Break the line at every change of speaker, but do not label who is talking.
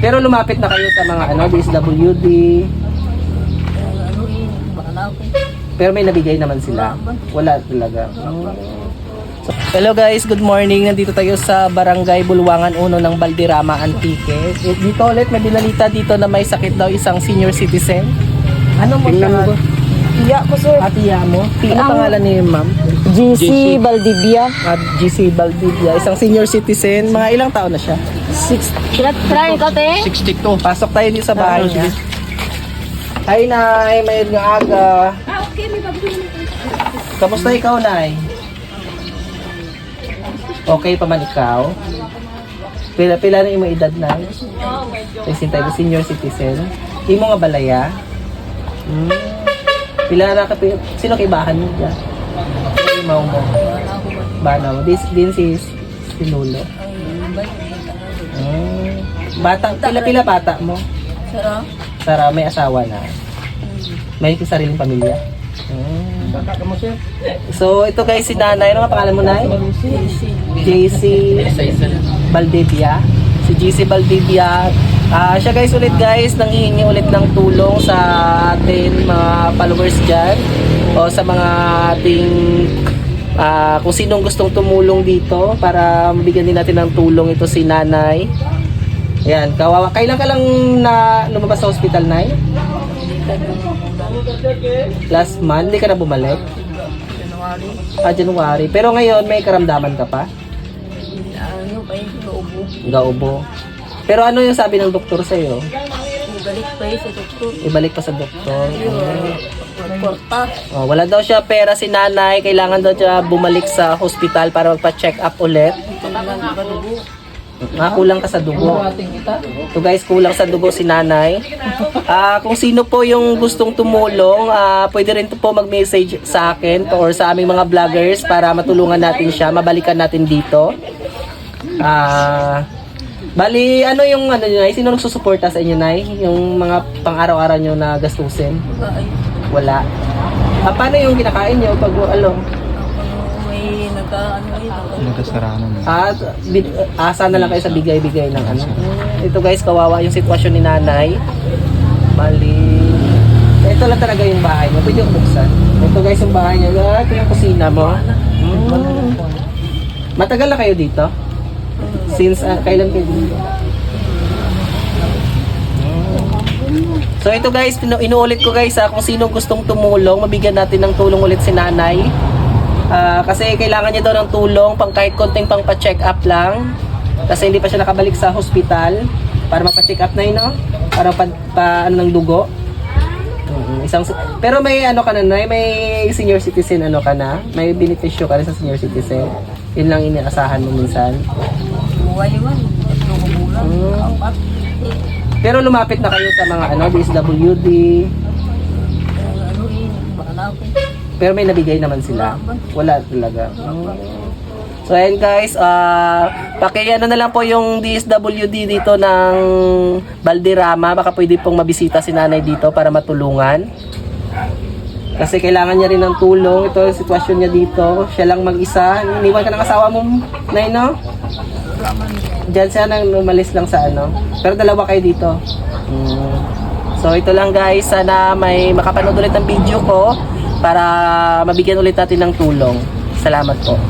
Pero lumapit na kayo sa mga ano, DSWD.
Ano eh.
Pero may nabigay naman sila. Wala talaga. So, hello guys, good morning. Nandito tayo sa Barangay Bulwangan 1 ng Baldirama Antique. Eh, Dito ulit may binalita dito na may sakit daw isang senior citizen. Ano mo siya?
ba?
Iya ko sir.
Atiya mo? Ano pangalan ni ma'am?
GC Valdivia.
At GC Valdivia, isang senior citizen. Mga ilang taon na siya?
Six. Try ko te.
62.
Pasok tayo dito sa bahay
Ah,
niya. Hi, Nay. Mayroon nga aga.
Ah, okay. May babae.
Kamusta ikaw, Nay? Okay pa man ikaw? Pila, pila na imong edad, Nay? Kasi tayo senior citizen. Imo nga balaya? Hmm. Pila na ka, sino kay bahan mo dyan? Imaw mo. Bana mo. This, din si, si Lolo. Hmm. Bata, pila-pila bata mo?
Sara.
Sara, may asawa na. May sariling pamilya. Hmm.
Baka ka mo sir?
So, ito guys, si Nanay. Ano nga pangalan mo, Nay? JC Valdivia. Si JC Valdivia. Ah, siya guys ulit guys, nanghihingi ulit ng tulong sa atin mga followers dyan. O sa mga ating ah, kung sinong gustong tumulong dito para mabigyan din natin ng tulong ito si Nanay. Ayan, kawawa. Kailan ka lang na lumabas sa hospital, Nay? Last month, hindi ka na bumalik?
January.
Ah, January. Pero ngayon, may karamdaman ka pa?
Ano pa yung loobo.
Gaubo. Pero ano yung sabi ng doktor sa'yo?
Balik pa yun sa doktor.
Ibalik pa sa doktor.
Kwarta.
Oh, wala daw siya pera si nanay. Kailangan daw siya bumalik sa hospital para magpa-check up ulit. Ah, kulang ka sa dugo. So guys, kulang sa dugo si nanay. Ah, kung sino po yung gustong tumulong, ah, pwede rin po mag-message sa akin or sa aming mga vloggers para matulungan natin siya, mabalikan natin dito. Ah, bali, ano yung ano nyo, Nay? Sino nagsusuporta sa inyo, Nay? Yung mga pang-araw-araw nyo na gastusin? Wala. Ah, paano yung kinakain nyo pag ano?
Ako may nagka yun.
Nagkasarano na.
At bi- asa na lang kayo sa bigay-bigay ng ano. Ito guys, kawawa yung sitwasyon ni nanay. Bali. Ito lang talaga yung bahay mo. Pwede yung buksan. Ito guys yung bahay niya. Ah, Ito yung kusina mo. Mm. Matagal na kayo dito? Since ah, kailan kayo dito? So ito guys, inu- inuulit ko guys ha, kung sino gustong tumulong, mabigyan natin ng tulong ulit si nanay. Ah, kasi kailangan niya daw ng tulong pang kahit konting pang pa-check up lang. Kasi hindi pa siya nakabalik sa hospital para mapa-check up na yun, no? Para pa, pa ano ng dugo. Mm, isang pero may ano ka na, Nay? may senior citizen ano ka na? May benepisyo ka rin sa senior citizen. Yun lang inaasahan mo minsan.
Buhay bulan.
Mm. Pero lumapit na kayo sa mga ano, DSWD.
Ano eh, baka na.
Pero may nabigay naman sila. Wala talaga. So ayan guys, ah pakiano na lang po yung DSWD dito ng Balderrama. Baka pwede pong mabisita si nanay dito para matulungan. Kasi kailangan niya rin ng tulong. Ito ang sitwasyon niya dito. Siya lang mag-isa. Iniwan ka ng asawa mo, Nay, no? Diyan siya nang umalis lang sa ano. Pero dalawa kayo dito. Mm. So ito lang guys, sana may makapanood ulit ng video ko para mabigyan ulit natin ng tulong. Salamat po.